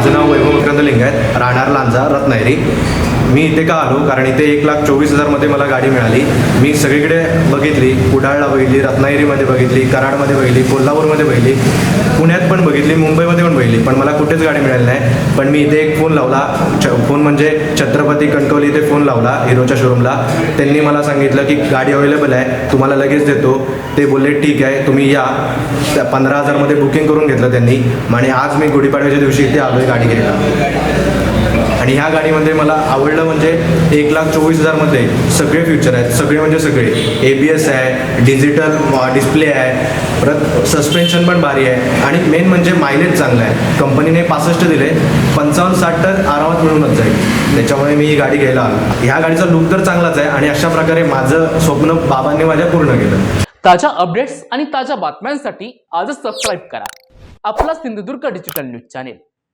माझं नाव वैभव विक्रांत लिंग आहेत. राहणार लांजा रत्नागिरी. मी इथे का आलो? कारण इथे एक लाख चोवीस हजारमध्ये मला गाडी मिळाली. मी सगळीकडे बघितली. कुडाळला बघितली रत्नागिरीमध्ये बघितली कराडमध्ये बघितली कोल्हापूरमध्ये बघितली. पुण्यात पण बघितली मुंबईमध्ये पण पण मला कुठेच गाडी मिळाली नाही. पण मी इथे एक फोन लावला. फोन म्हणजे छत्रपती कणकवली इथे फोन लावला हिरोच्या शोरूमला त्यांनी मला सांगितलं की गाडी अवेलेबल आहे. तुम्हाला लगेच देतो. ते बोलले ठीक आहे तुम्ही या. त्या पंधरा हजारमध्ये बुकिंग करून घेतलं त्यांनी. आणि आज मी गुढीपाडव्याच्या दिवशी इथे आलो आहे गाडी घ्यायला. आणि ह्या गाडीमध्ये मला आवडलं म्हणजे एक लाख चोवीस हजारमध्ये सगळे फ्युचर आहेत. सगळे म्हणजे सगळे. ए बी एस आहे डिजिटल डिस्प्ले आहे. परत सस्पेन्शन पण भारी आहे. आणि मेन म्हणजे मायलेज चांगलं आहे. कंपनीने पासष्ट दिले. पंचावन्न साठ तर आरामात मिळूनच जाईल. त्याच्यामुळे मी ही गाडी घ्यायला आलो. ह्या गाडीचा लुक तर चांगलाच आहे आणि अशा प्रकारे माझं स्वप्न बाबांनी माझ्या पूर्ण केलं. ताज्या अपडेट्स आणि ताज्या बातम्यांसाठी आजच सबस्क्राईब करा. आपला Sindhudurg digital news channel